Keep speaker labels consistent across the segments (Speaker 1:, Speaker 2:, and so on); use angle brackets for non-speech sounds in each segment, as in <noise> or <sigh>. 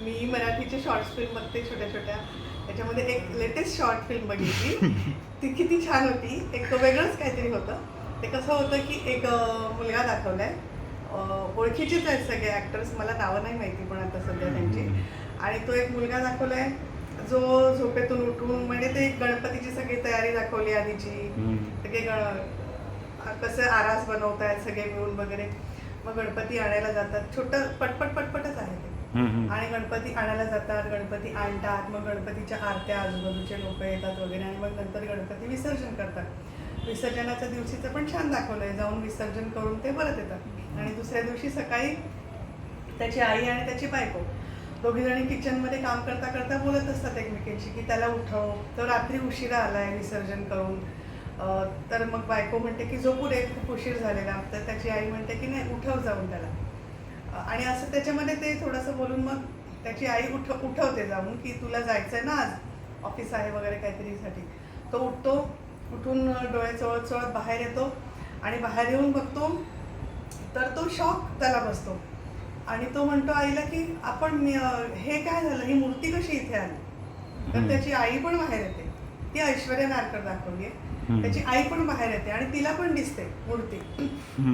Speaker 1: मी मराठीचे short film बघते छोट्या छोट्या त्याच्यामध्ये एक लेटेस्ट शॉर्ट फिल्म बघितली. ती किती छान होती. एक वेगळंच काहीतरी होतं. ते कसं होतं की एक मुलगा दाखवलाय. अं, ओळखीचेच आहेत सगळे ऍक्टर्स मला नावं नाही माहिती पण आता सध्या त्यांची. आणि तो एक मुलगा दाखवलाय. जो झोपेतून उठून म्हणजे ते गणपतीची सगळी तयारी दाखवली आधीची. सगळे गण कसं आरास बनवतायत सगळे मिळून वगैरे. मग गणपती आणायला जातात. छोटं पटपट पटपटच आहे ते. आणि गणपती आणायला जातात गणपती आणतात मग गणपतीच्या आरत्या आजूबाजूचे लोक येतात वगैरे आणि मग नंतर गणपती विसर्जन करतात. विसर्जनाच्या दिवशीचं पण छान दाखवलंय जाऊन विसर्जन करून ते परत येतात. आणि दुसऱ्या दिवशी सकाळी त्याची आई आणि त्याची बायको दोघी जणी किचनमध्ये काम करता करता बोलत असतात एकमेकींशी की त्याला उठव तो रात्री उशिरा आलाय विसर्जन करून. तर मग बायको म्हणते की झोपू दे खूप उशीर झालेला. तर त्याची आई म्हणते की नाही उठव जाऊन त्याला. आणि असं त्याच्यामध्ये ते थोडंसं बोलून मग त्याची आई उठ उठवते जाऊन की तुला जायचंय ना आज? ऑफिस आहे वगैरे काहीतरीसाठी. तो उठतो उठून डोळे चोळत चोळत बाहेर येतो आणि बाहेर येऊन बघतो. तर तो शॉक त्याला बसतो. आणि तो म्हणतो आईला की आपण हे काय झालं? ही मूर्ती कशी इथे आली? तर. त्याची आई पण बाहेर येते. ती ऐश्वर्या नारकर दाखवली. त्याची आई पण बाहेर येते आणि तिला पण दिसते मूर्ती.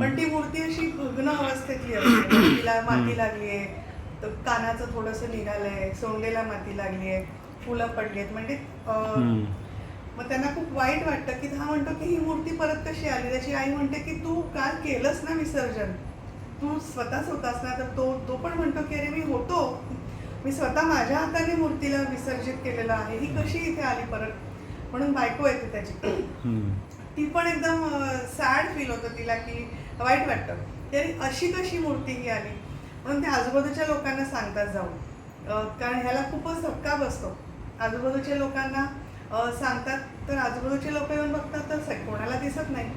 Speaker 1: पण ती मूर्ती अशी भग्न अवस्थेतली असते. तिला माती लागलीये तर कानाचं थोडस निघालंय. सोंडेला माती लागलीये फुलं पडलीत म्हणजे मग त्यांना खूप वाईट वाटतं की हा म्हणतो की ही मूर्ती परत कशी आली? त्याची आई म्हणते की तू काल केलंस ना विसर्जन? तू स्वतःच होतास ना? तर तो तो पण म्हणतो की अरे मी होतो. मी स्वतः माझ्या हाताने मूर्तीला विसर्जित केलेलं आहे. ही कशी इथे आली परत? म्हणून बायको येते त्याची. ती पण एकदम सॅड फील होतं तिला की वाईट वाटतं. अरे अशी कशी मूर्ती ही आली? म्हणून ते आजूबाजूच्या लोकांना सांगतात जाऊन. कारण ह्याला खूपच धक्का बसतो. आजूबाजूच्या लोकांना सांगतात तर आजूबाजूचे लोक येऊन बघतात तर कोणाला दिसत नाही.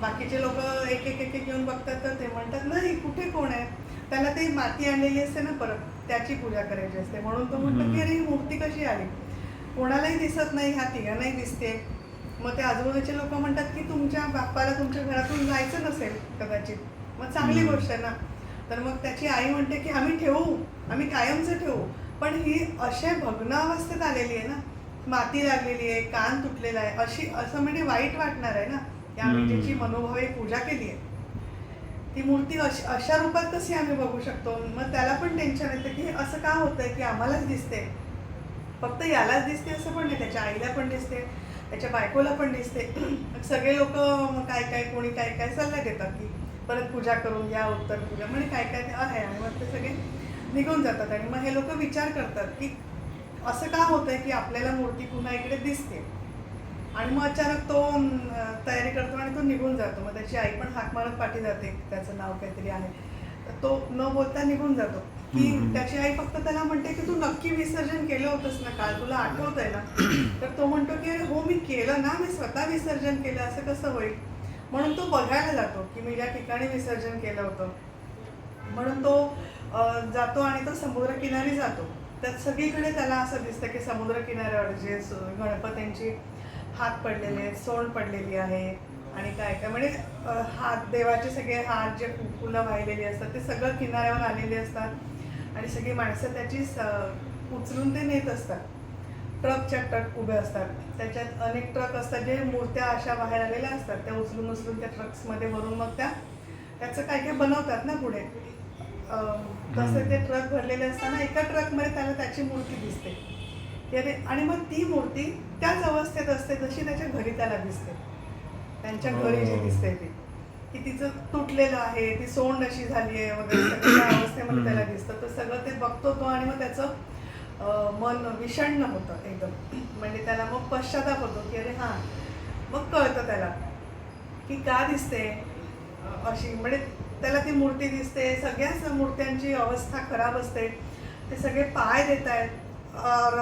Speaker 1: बाकीचे लोक एक एक एक एक येऊन बघतात तर ते म्हणतात नाही कुठे कोण आहे? त्याला ते माती आणलेली असते ना परत त्याची पूजा करायची असते. म्हणून तो म्हणतो की अरे ही मूर्ती कशी आली? कोणालाही दिसत नाही ह्या तिघांनाही दिसते. मग ते आजूबाजूचे लोक म्हणतात की तुमच्या बाप्पाला तुमच्या घरातून जायचं नसेल कदाचित. मग चांगली. गोष्ट आहे ना. तर मग त्याची आई म्हणते की आम्ही ठेवू आम्ही कायमचं ठेवू. पण ही अशा भग्नावस्थेत आलेली आहे ना. माती लागलेली आहे कान तुटलेला आहे. अशी असं म्हणजे वाईट वाटणार आहे ना. आम्ही
Speaker 2: हम्म.
Speaker 1: ज्याची मनोभावे पूजा केली आहे. ती मूर्ती अश- रूपात कशी आम्ही बघू शकतो? मग त्याला पण टेन्शन येतं की असं का होतंय की आम्हालाच दिसते फक्त यालाच दिसते असं पण नाही त्याच्या आईला पण दिसते त्याच्या बायकोला पण दिसते. <clears throat> सगळे लोक काय काय कोणी काय काय सल्ला देतात की परत पूजा करून घ्या उत्तर पूजा म्हणजे काय काय आहे आणि मग ते सगळे निघून जातात. आणि मग हे लोक विचार करतात की असं का होतंय की आपल्याला मूर्ती पुन्हा इकडे दिसते? आणि मग अचानक तो तयारी करतो आणि तो निघून जातो. मग त्याची आई पण हाक मारत पाठी जाते त्याचं नाव काहीतरी आहे. तो न बोलता निघून जातो. की. त्याची आई फक्त त्याला म्हणते की तू नक्की विसर्जन केलं होतंस ना काल तुला आठवत आहे ना? <clears throat> तर तो म्हणतो की अरे हो मी केलं ना मी स्वतः विसर्जन केलं असं कसं होईल? म्हणून तो बघायला जातो की मी ज्या ठिकाणी विसर्जन केलं होतं. म्हणून तो जातो आणि तो समुद्र किनारी जातो. तर सगळीकडे त्याला असं दिसतं की समुद्र किनाऱ्यावर जे गणपतींची हात पडलेले सोंड पडलेली आहे. आणि काय काय? म्हणजे हात देवाचे सगळे हात जे फुलं वाहिलेली असतात ते सगळं किनाऱ्यावर आलेले असतात. आणि सगळी माणसं त्याची स- उचलून ते नेत असतात. ट्रकच्या ट्रक उभे असतात. त्याच्यात अनेक ट्रक असतात जे मूर्त्या अशा बाहेर आलेल्या असतात. त्या उचलून उचलून त्या ट्रक्समध्ये भरून मग त्या त्याचं काय काय बनवतात ना पुढे? तसे ते ट्रक भरलेले असताना एका ट्रकमध्ये त्याला त्याची मूर्ती दिसते. आणि मग ती मूर्ती त्याच अवस्थेत असते जशी त्याच्या घरी त्याला दिसते. त्यांच्या घरी जी. दिसते ती की तिचं तुटलेलं आहे ती सोंड अशी झाली आहे वगैरे सगळं त्या <coughs> अवस्थेमध्ये त्याला दिसतं. तर सगळं ते बघतो तो आणि मग त्याचं मन विषण्ण होतं एकदम. <clears throat> म्हणजे त्याला मग पश्चाताप होतो की अरे हां मग कळतं त्याला की का दिसते अशी. म्हणजे त्याला ती मूर्ती दिसते सगळ्याच मूर्त्यांची अवस्था खराब असते. ते सगळे पाय देत आहेत.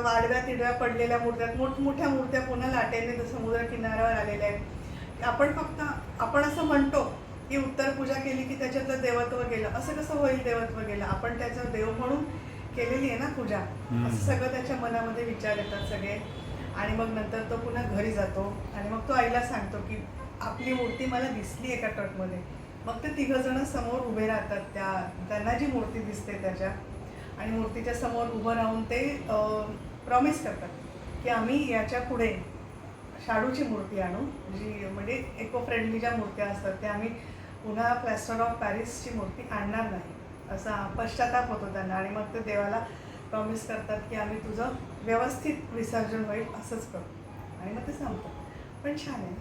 Speaker 1: वाडव्या तिडव्या पडलेल्या मूर्त्या मोठमोठ्या मूर्त्या पुन्हा लाटेने समुद्र किनाऱ्यावर आलेल्या आहेत. आपण फक्त आपण असं म्हणतो की उत्तर पूजा केली की त्याच्यातलं देवत्व गेलं. असं कसं होईल देवत्व गेलं? आपण त्याचं देव म्हणून केलेली आहे ना पूजा. असं सगळं त्याच्या मनामध्ये विचार येतात सगळे. आणि मग नंतर तो पुन्हा घरी जातो. आणि मग तो आईला सांगतो की आपली मूर्ती मला दिसली एका ट्रकमध्ये. मग ते तिघ जण समोर उभे राहतात त्या त्यांना जी मूर्ती दिसते त्याच्या. आणि मूर्तीच्या समोर उभं राहून ते प्रॉमिस करतात की आम्ही याच्यापुढे शाडूची मूर्ती आणू जी म्हणजे इको फ्रेंडली ज्या मूर्त्या असतात त्या आम्ही पुन्हा प्लॅस्टर ऑफ पॅरिसची मूर्ती आणणार नाही. असा पश्चाताप होतो त्यांना आणि मग ते देवाला प्रॉमिस करतात की आम्ही तुझं व्यवस्थित विसर्जन होईल असंच करू. आणि मग ते सांगतो पण छान आहे